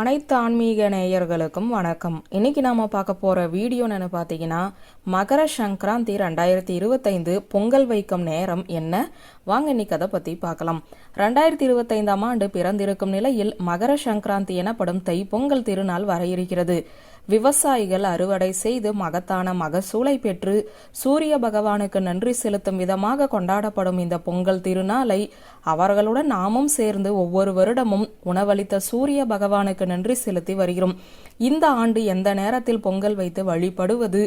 அனைத்து ஆன்மீக நேயர்களுக்கும் வணக்கம். இன்னைக்கு நாம பார்க்க போற வீடியோன்னு பார்த்தீங்கன்னா மகர சங்கராந்தி ரெண்டாயிரத்தி இருபத்தைந்து பொங்கல் வைக்கும் நேரம் என்ன? வாங்க இன்னைக்கு அதை பத்தி பார்க்கலாம். ரெண்டாயிரத்தி இருபத்தைந்தாம் ஆண்டு பிறந்திருக்கும் நிலையில் மகர சங்கராந்தி எனப்படும் தை பொங்கல் திருநாள் வர இருக்கிறது விவசாயிகள் அறுவடை செய்து மகத்தான மகசூலை பெற்று சூரிய பகவானுக்கு நன்றி செலுத்தும் விதமாக கொண்டாடப்படும் இந்த பொங்கல் திருநாளை அவர்களுடன் நாமும் சேர்ந்து ஒவ்வொரு வருடமும் உணவளித்த சூரிய பகவானுக்கு நன்றி செலுத்தி வருகிறோம். இந்த ஆண்டு எந்த நேரத்தில் பொங்கல் வைத்து வழிபடுவது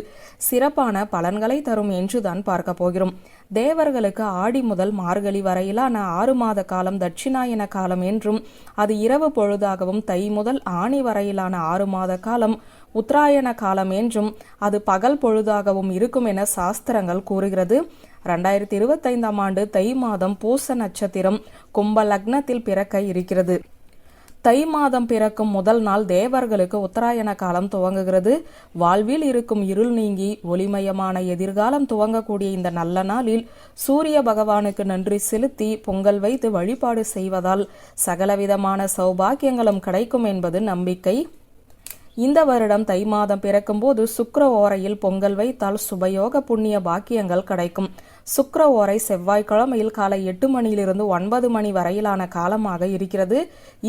சிறப்பான பலன்களை தரும் என்றுதான் பார்க்க போகிறோம். தேவர்களுக்கு ஆடி முதல் மார்கழி வரையிலான ஆறு மாத காலம் தட்சிணாயன காலம் என்றும் அது இரவு பொழுதாகவும் தை முதல் ஆணி வரையிலான ஆறு மாத காலம் உத்தராயண காலம் என்றும் அது பகல் பொழுதாகவும் இருக்கும் என சாஸ்திரங்கள் கூறுகிறது. ரெண்டாயிரத்தி இருபத்தைந்தாம் ஆண்டு தை மாதம் பூச நட்சத்திரம் கும்ப லக்னத்தில் பிறக்க இருக்கிறது. தை மாதம் பிறக்கும் முதல் நாள் தேவர்களுக்கு உத்தராயண காலம் துவங்குகிறது. வாழ்வில் இருக்கும் இருள் நீங்கி ஒளிமயமான எதிர்காலம் துவங்கக்கூடிய இந்த நல்ல நாளில் சூரிய பகவானுக்கு நன்றி செலுத்தி பொங்கல் வைத்து வழிபாடு செய்வதால் சகலவிதமான சௌபாக்கியங்களும் கிடைக்கும் என்பது நம்பிக்கை. இந்த வருடம் தை மாதம் பிறக்கும்போது சுக்கர ஓரையில் பொங்கல் வைத்தால் சுபயோக புண்ணிய பாக்கியங்கள் கிடைக்கும். சுக்கர ஓரை செவ்வாய்க்கிழமையில் காலை எட்டு மணியிலிருந்து ஒன்பது மணி வரையிலான காலமாக இருக்கிறது.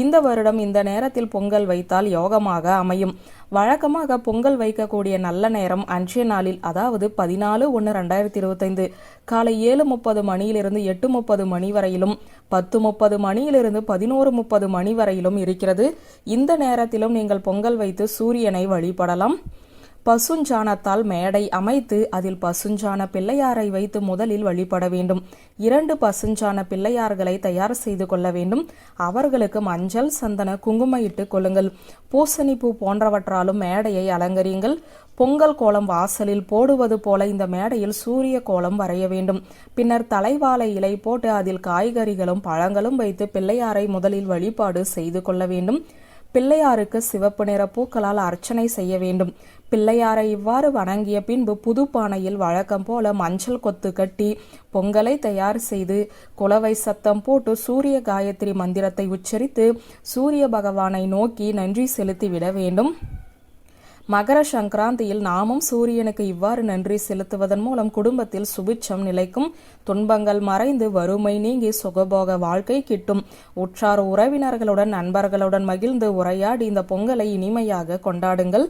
இந்த வருடம் இந்த நேரத்தில் பொங்கல் வைத்தால் யோகமாக அமையும். வழக்கமாக பொங்கல் வைக்கக்கூடிய நல்ல நேரம் அன்றைய நாளில் அதாவது பதினாலு ஒன்று ரெண்டாயிரத்தி இருபத்தைந்து. காலை ஏழு முப்பது மணியிலிருந்து எட்டு முப்பது மணி வரையிலும் பத்து முப்பது மணியிலிருந்து பதினோரு முப்பது மணி வரையிலும் இருக்கிறது. இந்த நேரத்திலும் நீங்கள் பொங்கல் வைத்து சூரியனை வழிபடலாம். பசுஞ்சாணத்தால் மேடை அமைத்து அதில் பசுஞ்சான பிள்ளையாரை வைத்து முதலில் வழிபட வேண்டும். இரண்டு பசுஞ்சான பிள்ளையார்களை தயார் செய்து கொள்ள வேண்டும். அவர்களுக்கு மஞ்சள் சந்தன குங்கும இட்டு கொள்ளுங்கள். பூசணி பூ போன்றவற்றாலும் மேடையை அலங்கரியுங்கள். பொங்கல் கோலம் வாசலில் போடுவது போல இந்த மேடையில் சூரிய கோலம் வரைய வேண்டும். பின்னர் தலைவாழை இலை போட்டு அதில் காய்கறிகளும் பழங்களும் வைத்து பிள்ளையாரை முதலில் வழிபாடு செய்து கொள்ள வேண்டும். பிள்ளையாருக்கு சிவப்பு நிற பூக்களால் அர்ச்சனை செய்ய வேண்டும். பிள்ளையாரை இவ்வாறு வணங்கிய பின்பு புது பானையில் வழக்கம் போல மஞ்சள் கொத்து கட்டி பொங்கலை தயார் செய்து குலவை சத்தம் போட்டு சூரிய காயத்ரி மந்திரத்தை உச்சரித்து சூரிய பகவானை நோக்கி நன்றி செலுத்திவிட வேண்டும். மகர சங்கராந்தியில் நாமும் சூரியனுக்கு இவ்வாறு நன்றி செலுத்துவதன் மூலம் குடும்பத்தில் சுபிட்சம் நிலைக்கும். துன்பங்கள் மறைந்து வறுமை நீங்கி சுகபோக வாழ்க்கை கிட்டும். உற்றார் உறவினர்களுடன் நண்பர்களுடன் மகிழ்ந்து உரையாடி இந்த பொங்கலை இனிமையாக கொண்டாடுங்கள்.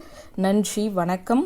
நன்றி வணக்கம்.